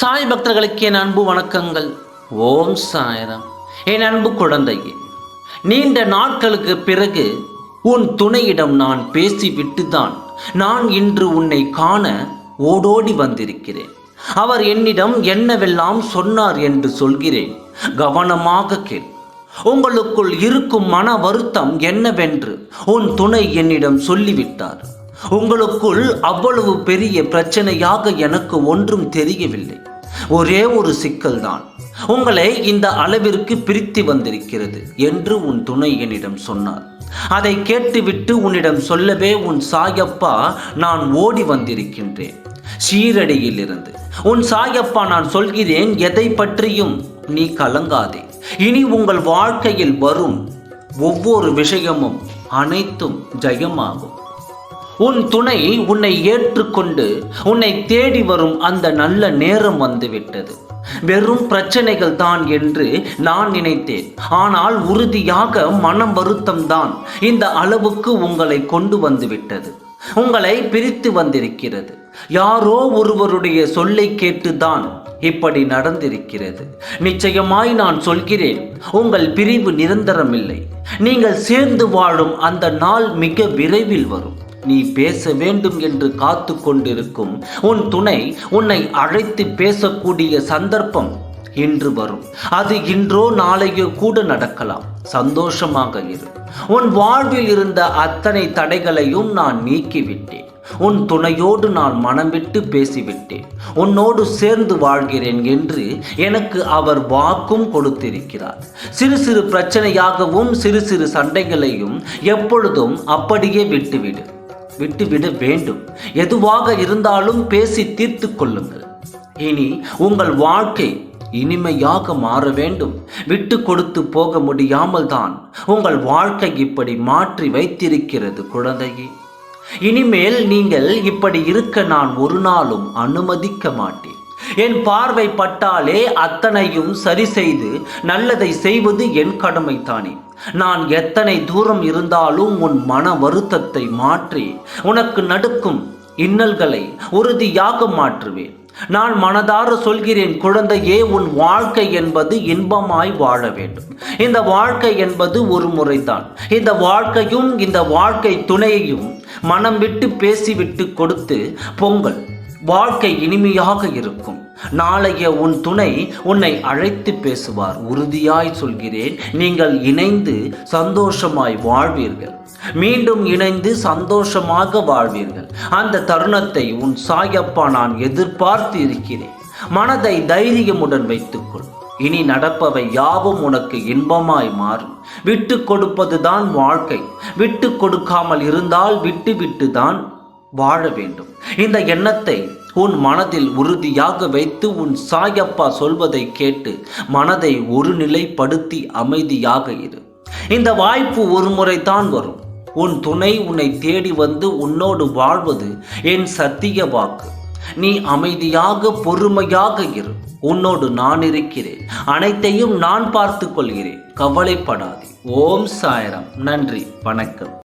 சாய் பக்தர்களுக்கு என் அன்பு வணக்கங்கள். ஓம் சாயரம். என் அன்பு குழந்தையே நீண்ட நாட்களுக்கு பிறகு உன் துணையிடம் நான் பேசிவிட்டு தான் நான் இன்று உன்னை காண ஓடோடி வந்திருக்கிறேன். அவர் என்னிடம் என்னவெல்லாம் சொன்னார் என்று சொல்கிறேன். கவனமாக கேள். உங்களுக்குள் இருக்கும் மன வருத்தம் என்னவென்று உன் துணை என்னிடம் சொல்லிவிட்டார். உங்களுக்குள் அவ்வளவு பெரிய பிரச்சனையாக எனக்கு ஒன்றும் தெரியவில்லை. ஒரே ஒரு சிக்கல்தான். உங்களை இந்த அளவிற்கு பிரித்து வந்திருக்கிறது என்று உன் துணை என்னிடம் சொன்னார். அதை கேட்டுவிட்டு உன்னிடம் சொல்லவே உன் சாயப்பா நான் ஓடி வந்திருக்கின்றேன். சீரடியில் இருந்து உன் சாயப்பா நான் சொல்கிறேன் எதை பற்றியும் நீ கலங்காதே. இனி உங்கள் வாழ்க்கையில் வரும் ஒவ்வொரு விஷயமும் அனைத்தும் ஜெயமாகும். உன் துணை உன்னை ஏற்றுக்கொண்டு உன்னை தேடி வரும் அந்த நல்ல நேரம் வந்துவிட்டது. வெறும் பிரச்சனைகள் தான் என்று நான் நினைத்தேன். ஆனால் உறுதியாக மனம் வருத்தம் தான் இந்த அளவுக்கு உங்களை கொண்டு வந்து விட்டது உங்களை பிரித்து வந்திருக்கிறது. யாரோ ஒருவருடைய சொல்லை கேட்டுதான் இப்படி நடந்திருக்கிறது. நிச்சயமாய் நான் சொல்கிறேன் உங்கள் பிரிவு நிரந்தரமில்லை. நீங்கள் சேர்ந்து வாழும் அந்த நாள் மிக விரைவில் வரும். நீ பேச வேண்டும் என்று காத்து கொண்டிருக்கும் உன் துணை உன்னை அழைத்து பேசக்கூடிய சந்தர்ப்பம் இன்று வரும். அது இன்றோ நாளையோ கூட நடக்கலாம். சந்தோஷமாக இரு. உன் வாழ்வில் இருந்த அத்தனை தடைகளையும் நான் நீக்கிவிட்டேன். உன் துணையோடு நான் மனம் விட்டு பேசிவிட்டேன். உன்னோடு சேர்ந்து வாழ்கிறேன் என்று எனக்கு அவர் வாக்கும் கொடுத்திருக்கிறார். சிறு சிறு பிரச்சனையாகவும் சிறு சிறு சண்டைகளையும் எப்பொழுதும் அப்படியே விட்டுவிடு. விட்டுவிட வேண்டும். எதுவாக இருந்தாலும் பேசி தீர்த்து கொள்ளுங்கள். இனி உங்கள் வாழ்க்கை இனிமையாக மாற வேண்டும். விட்டு கொடுத்து போக முடியாமல் தான் உங்கள் வாழ்க்கை இப்படி மாற்றி வைத்திருக்கிறது குழந்தையே. இனிமேல் நீங்கள் இப்படி இருக்க நான் ஒரு நாளும் அனுமதிக்க மாட்டேன். என் பார்வை பட்டாலே அத்தனையும் சரி செய்து நல்லதை செய்வது என் கடமைதானே. நான் எத்தனை தூரம் இருந்தாலும் உன் மன வருத்தத்தை மாற்றி உனக்கு நடுக்கும் இன்னல்களை உறுதியாக மாற்றுவேன். நான் மனதார சொல்கிறேன் குழந்தையே உன் வாழ்க்கை என்பது இன்பமாய் வாழ வேண்டும். இந்த வாழ்க்கை என்பது ஒரு முறைதான். இந்த வாழ்க்கையும் இந்த வாழ்க்கை துணையையும் மனம் விட்டு பேசிவிட்டு கொடுத்து பொங்கல். வாழ்க்கை இனிமையாக இருக்கும். நாளைய உன் துணை உன்னை அழைத்து பேசுவார். உறுதியாய் சொல்கிறேன் நீங்கள் இணைந்து சந்தோஷமாய் வாழ்வீர்கள். மீண்டும் இணைந்து சந்தோஷமாக வாழ்வீர்கள். அந்த தருணத்தை உன் சாயப்பா நான் எதிர்பார்த்து இருக்கிறேன். மனதை தைரியமுடன் வைத்துக்கொள். இனி நடப்பவை யாவும் உனக்கு இன்பமாய் மாறும். விட்டு கொடுப்பதுதான் வாழ்க்கை. விட்டு கொடுக்காமல் இருந்தால் விட்டு விட்டு தான் வாழ வேண்டும். இந்த எண்ணத்தை உன் மனதில் உறுதியாக வைத்து உன் சாயப்பா சொல்வதை கேட்டு மனதை ஒருநிலைப்படுத்தி அமைதியாக இரு. இந்த வாய்ப்பு ஒரு முறைதான் வரும். உன் துணை உன்னை தேடி வந்து உன்னோடு வாழ்வது என் சத்திய வாக்கு. நீ அமைதியாக பொறுமையாக இரு. உன்னோடு நான் இருக்கிறேன். அனைத்தையும் நான் பார்த்து கொள்கிறேன். கவலைப்படாதே. ஓம் சாயரம். நன்றி. வணக்கம்.